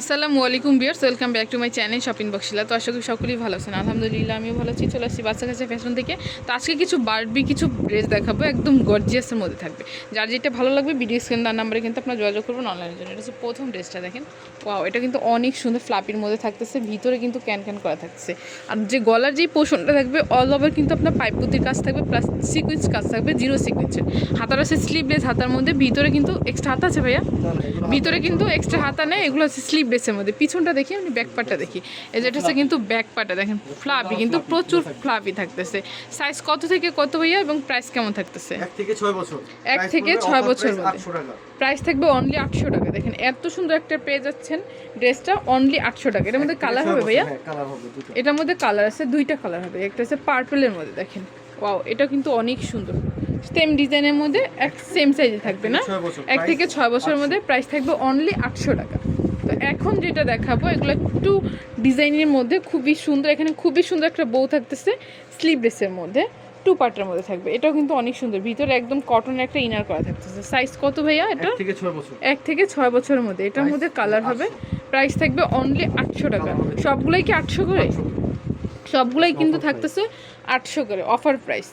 আসসালামু আলাইকুম বিয়ার্স welcome back to my channel shopping বক্সিলা। তো আশা করি সকলেই ভালো আছেন। আলহামদুলিল্লাহ আমিও ভালো আছি। চলে আসছি বাচ্চা কাছে ফ্যাশন থেকে। তো আজকে কিছু বারবি কিছু ড্রেস দেখাবো। একদম গর্জিয়াসের মধ্যে থাকবে। যার যেটা ভালো লাগবে ভিডিও স্ক্রিন তার নাম্বারে কিন্তু আপনার যোগাযোগ করবেন অনলাইনের জন্য। এটা হচ্ছে প্রথম ড্রেসটা দেখেন। ওয়াও এটা কিন্তু অনেক সুন্দর ফ্লাপির মধ্যে থাকতেছে। ভিতরে কিন্তু ক্যান ক্যান করা থাকছে। আর যে গলার যেই পোষণটা থাকবে অল ওভার কিন্তু আপনার পাইপুতির কাজ থাকবে প্লাস সিকুয়েন্স কাজ থাকবে জিরো সিকুয়েন্সের হাতার আছে স্লিভলেস হাতার মধ্যে। ভিতরে কিন্তু এক্সট্রা হাতা আছে ভাইয়া? ভিতরে কিন্তু এক্সট্রা হাতা নেই এগুলো হচ্ছে স্লিভ বেসের মধ্যে। পিছনটা দেখি আমি ব্যাক পার্টটা দেখি। এই যেটা হচ্ছে কিন্তু ব্যাক পার্টটা দেখেন ফ্লাপি কিন্তু প্রচুর ফ্লাপি থাকতেছে। সাইজ কত থেকে কত ভাইয়া এবং প্রাইস কেমন থাকতেছে? এক থেকে ছয় বছর। এক থেকে ছয় বছর মধ্যে। 800 প্রাইস থাকবে অনলি আটশো টাকা। দেখেন এত সুন্দর একটা পেয়ে যাচ্ছেন ড্রেসটা অনলি আটশো টাকা। এটার মধ্যে কালার হবে ভাইয়া? হ্যাঁ, এটার মধ্যে কালার আছে দুইটা কালার হবে। একটা হচ্ছে পার্পলের মধ্যে দেখেন। ওয়াও এটা কিন্তু অনেক সুন্দর। সেম ডিজাইনের মধ্যে এক সেম সাইজে থাকবে না? এক থেকে ছয় বছরের মধ্যে প্রাইস থাকবে অনলি আটশো টাকা। তো এখন যেটা দেখাবো এগুলো একটু ডিজাইনের মধ্যে খুবই সুন্দর এখানে খুবই সুন্দর একটা বউ থাকতেছে স্লিভলেসের মধ্যে টু পার্টের মধ্যে থাকবে। এটাও কিন্তু অনেক সুন্দর ভিতরে একদম কটনের একটা ইনার করা থাকতেছে। সাইজ কত ভাইয়া এটা? এক থেকে ছয় বছর। এক থেকে ছয় বছরের মধ্যে। এটার মধ্যে কালার হবে প্রাইস থাকবে অনলি আটশো টাকা। সবগুলোই কি আটশো করে? সবগুলোই কিন্তু থাকতেছে আটশো করে অফার প্রাইস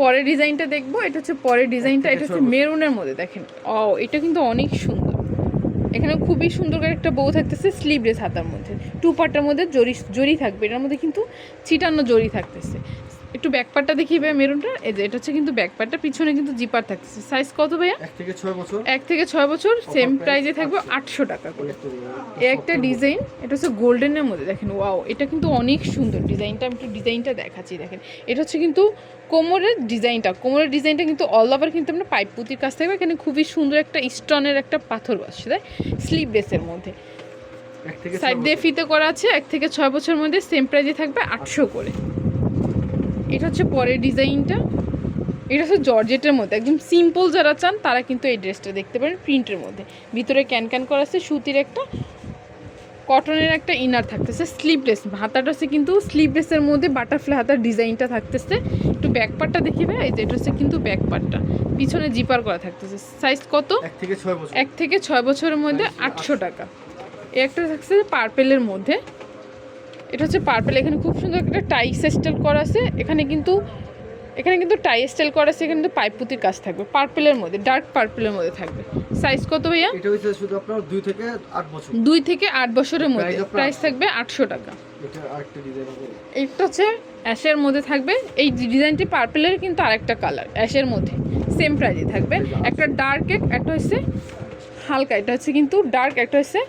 পরের ডিজাইনটা দেখব এটা হচ্ছে পরের ডিজাইনটা এটা হচ্ছে মেরুনের মধ্যে দেখেন। ও এটা কিন্তু অনেক সুন্দর এখানে খুবই সুন্দর করে একটা বউ থাকতেছে স্লিভলেস হাতার মধ্যে। টু পার্টার মধ্যে জরি জরি থাকবে। এটার মধ্যে কিন্তু চিটানো জরি থাকতেছে। একটু ব্যাক পার্টটা দেখি ভাইয়া মেরুনটা। এই যে এটা হচ্ছে কিন্তু ব্যাক পার্টটা পিছনে কিন্তু জিপার থাকতেছে। সাইজ কত ভাইয়া? এক থেকে ছয় বছর। এক থেকে ছয় বছর সেম প্রাইজে থাকবে আটশো। টাকা করে। আচ্ছা। এ একটা ডিজাইন এটা হচ্ছে গোল্ডেনের মধ্যে। দেখেন ওয়াও এটা কিন্তু অনেক সুন্দর ডিজাইনটা আমি একটু ডিজাইনটা দেখাচ্ছি দেখেন। এটা হচ্ছে কিন্তু কোমরের ডিজাইনটা কোমরের ডিজাইনটা কিন্তু অল ওভার কিন্তু আমরা পাইপ পুঁতির কাছ থেকে এখানে খুবই সুন্দর একটা স্টোনের একটা পাথর বসছে তাই? স্লিভ বেসের মধ্যে। সাইড দিয়ে ফিতে করা আছে এক থেকে ছয় বছরের মধ্যে সেম প্রাইজে থাকবে আটশো করে। এটা হচ্ছে পরের ডিজাইনটা। এটা হচ্ছে জর্জেটের মধ্যে। একদম সিম্পল যারা চান তারা কিন্তু এই ড্রেসটা দেখতে পারেন প্রিন্টের মধ্যে। ভিতরে ক্যান ক্যান করা আছে সুতির একটা কটনের একটা ইনার থাকতেছে স্লিভলেস হাতাটা হচ্ছে কিন্তু স্লিভলেসের মধ্যে বাটারফ্লাই হাতার ডিজাইনটা থাকতেছে। একটু ব্যাক পার্টটা দেখি ভাই এই যে এটা হচ্ছে কিন্তু ব্যাক পার্টটা পিছনে জিপার করা থাকতেছে। সাইজ কত? এক থেকে ছয় বছর। এক থেকে ছয় বছরের মধ্যে আটশো। টাকা। একটা থাকছে পার্পেলের মধ্যে। এটা হচ্ছে পার্পেল এখানে খুব সুন্দর একটা টাই স্টাইল করা আছে। এখানে কিন্তু এখানে কিন্তু টাই স্টাইল করা আছে এখানে কিন্তু পাইপ পুঁতির কাজ থাকবে পার্পেলের মধ্যে ডার্ক পার্পেলের মধ্যে থাকবে। সাইজ কত ভাইয়া? এটা হচ্ছে শুধু আপনার দুই থেকে আট বছর। দুই থেকে আট বছরের মধ্যে। প্রাইস থাকবে আটশো টাকা। এটা আরেকটা ডিজাইন হবে। এটা হচ্ছে অ্যাশের মধ্যে থাকবে। এই ডিজাইনটি পার্পেলের কিন্তু আরেকটা কালার অ্যাশের মধ্যে। সেম প্রাইজে থাকবে। একটা ডার্ক এক একটা হচ্ছে হালকা এটা হচ্ছে কিন্তু ডার্ক একটা হচ্ছে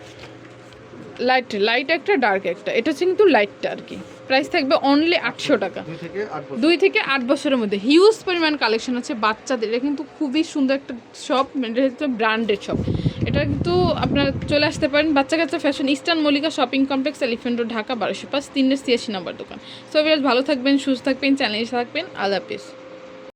লাইট লাইট একটা ডার্ক একটা। এটা হচ্ছে কিন্তু লাইটটা আর কি। প্রাইস থাকবে অনলি আটশো টাকা। দুই থেকে আট বছরের মধ্যে। হিউজ পরিমাণ কালেকশন আছে বাচ্চাদের। এটা কিন্তু খুবই সুন্দর একটা শপ এটা হচ্ছে ব্র্যান্ডেড শপ এটা কিন্তু আপনারা চলে আসতে পারেন। বাচ্চা কাচ্চা fashion eastern Mallika shopping complex elephant road Dhaka বারোশো পাঁচ তিনের ছিয়াশি নাম্বার দোকান। সবাই ভালো থাকবেন সুস্থ থাকবেন চ্যানেল থাকবেন। আল্লাহ হাফিজ।